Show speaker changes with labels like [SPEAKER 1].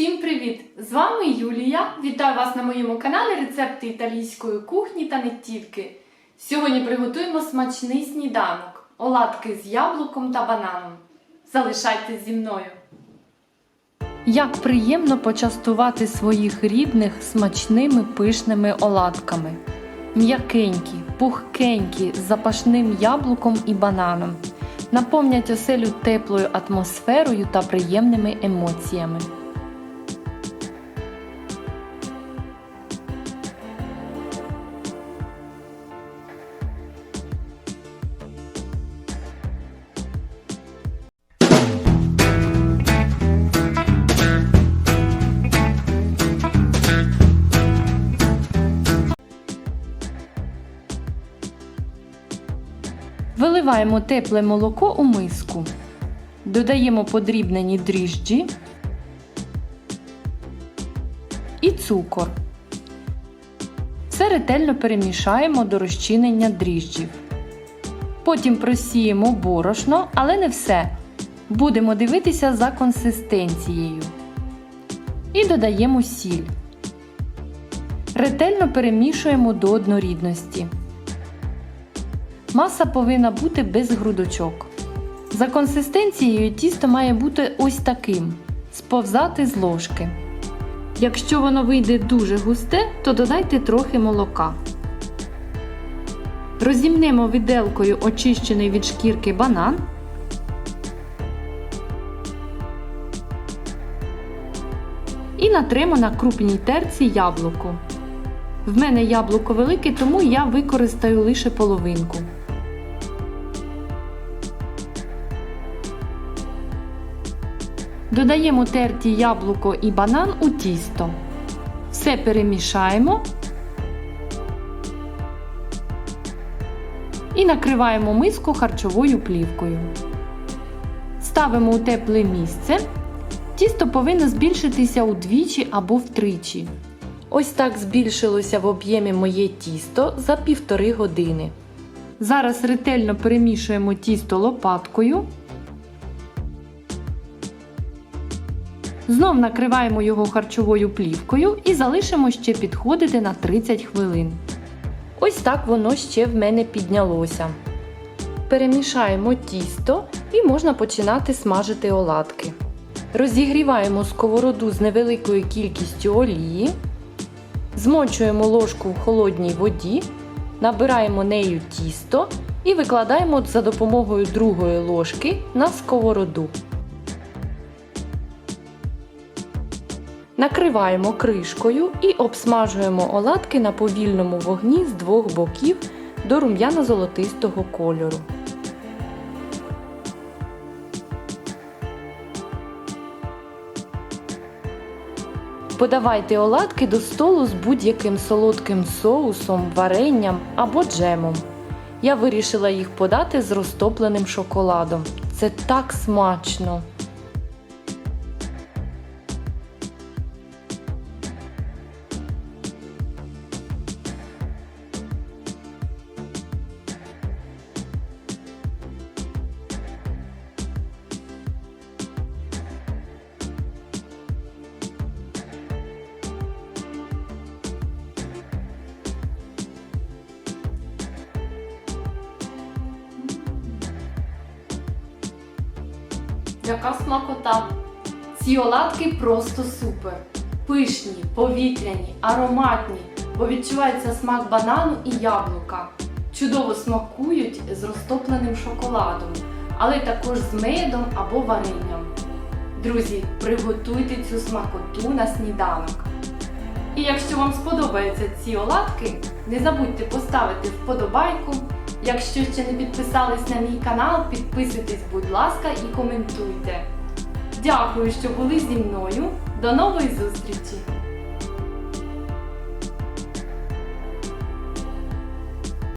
[SPEAKER 1] Всім привіт! З вами Юлія. Вітаю вас на моєму каналі Рецепти італійської кухні та не тільки. Сьогодні приготуємо смачний сніданок, оладки з яблуком та бананом. Залишайтесь зі мною. Як приємно почастувати своїх рідних смачними пишними оладками. М'якенькі, пухкенькі, з запашним яблуком і бананом. Наповнять оселю теплою атмосферою та приємними емоціями. Виливаємо тепле молоко у миску. Додаємо подрібнені дріжджі і цукор. Все ретельно перемішаємо до розчинення дріжджів. Потім просіємо борошно, але не все. Будемо дивитися за консистенцією. І додаємо сіль. Ретельно перемішуємо до однорідності. Маса повинна бути без грудочок. За консистенцією тісто має бути ось таким сповзати з ложки. Якщо воно вийде дуже густе, то додайте трохи молока. Розімнемо виделкою очищений від шкірки банан. І натримо на крупній терці яблуко. В мене яблуко велике, тому я використаю лише половинку. Додаємо терті яблуко і банан у тісто. Все перемішаємо і накриваємо миску харчовою плівкою. Ставимо у тепле місце. Тісто повинно збільшитися удвічі або втричі. Ось так збільшилося в об'ємі моє тісто за півтори години. Зараз ретельно перемішуємо тісто лопаткою. Знов накриваємо його харчовою плівкою і залишимо ще підходити на 30 хвилин. Ось так воно ще в мене піднялося. Перемішаємо тісто і можна починати смажити оладки. Розігріваємо сковороду з невеликою кількістю олії. Змочуємо ложку в холодній воді, набираємо нею тісто і викладаємо за допомогою другої ложки на сковороду. Накриваємо кришкою і обсмажуємо оладки на повільному вогні з двох боків до рум'яно-золотистого кольору. Подавайте оладки до столу з будь-яким солодким соусом, варенням або джемом. Я вирішила їх подати з розтопленим шоколадом. Це так смачно! Яка смакота! Ці оладки просто супер. Пишні, повітряні, ароматні, бо відчувається смак банану і яблука. Чудово смакують з розтопленим шоколадом, але також з медом або варенням. Друзі, приготуйте цю смакоту на сніданок. І якщо вам сподобаються ці оладки, не забудьте поставити вподобайку. Якщо ще не підписались на мій канал, підписуйтесь, будь ласка, і коментуйте. Дякую, що були зі мною. До нової зустрічі!